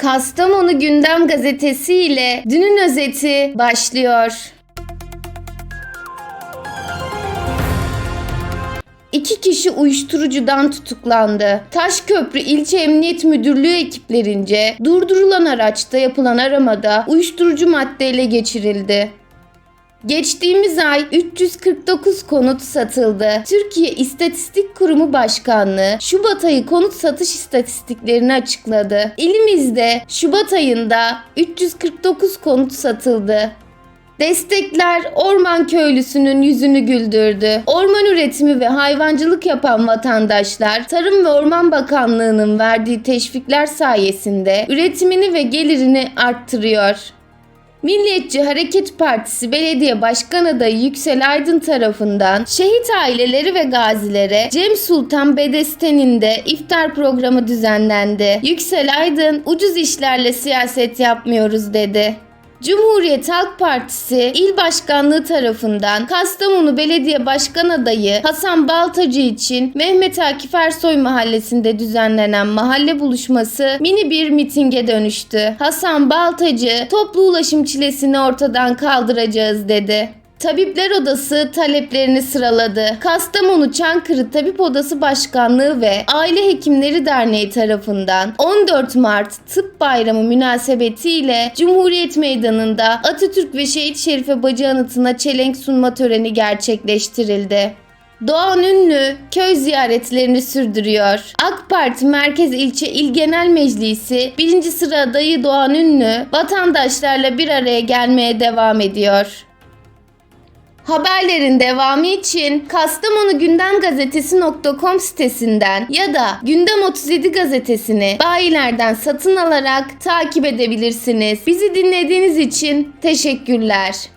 Kastamonu Gündem Gazetesi ile dünün özeti başlıyor. İki kişi uyuşturucudan tutuklandı. Taşköprü İlçe Emniyet Müdürlüğü ekiplerince durdurulan araçta yapılan aramada uyuşturucu madde ele geçirildi. Geçtiğimiz ay 349 konut satıldı. Türkiye İstatistik Kurumu Başkanlığı Şubat ayı konut satış istatistiklerini açıkladı. İlimizde Şubat ayında 349 konut satıldı. Destekler orman köylüsünün yüzünü güldürdü. Orman üretimi ve hayvancılık yapan vatandaşlar Tarım ve Orman Bakanlığı'nın verdiği teşvikler sayesinde üretimini ve gelirini arttırıyor. Milliyetçi Hareket Partisi Belediye Başkan Adayı Yüksel Aydın tarafından şehit aileleri ve gazilere Cem Sultan Bedesten'inde iftar programı düzenlendi. Yüksel Aydın ucuz işlerle siyaset yapmıyoruz dedi. Cumhuriyet Halk Partisi İl Başkanlığı tarafından Kastamonu Belediye Başkan Adayı Hasan Baltacı için Mehmet Akif Ersoy Mahallesi'nde düzenlenen mahalle buluşması mini bir mitinge dönüştü. Hasan Baltacı toplu ulaşım çilesini ortadan kaldıracağız dedi. Tabipler Odası taleplerini sıraladı. Kastamonu Çankırı Tabip Odası Başkanlığı ve Aile Hekimleri Derneği tarafından 14 Mart Tıp Bayramı münasebetiyle Cumhuriyet Meydanı'nda Atatürk ve Şehit Şerife Bacı anıtına çelenk sunma töreni gerçekleştirildi. Doğan Ünlü köy ziyaretlerini sürdürüyor. AK Parti Merkez İlçe İl Genel Meclisi 1. sıra adayı Doğan Ünlü vatandaşlarla bir araya gelmeye devam ediyor. Haberlerin devamı için Kastamonu Gündem Gazetesi.com sitesinden ya da Gündem 37 gazetesini bayilerden satın alarak takip edebilirsiniz. Bizi dinlediğiniz için teşekkürler.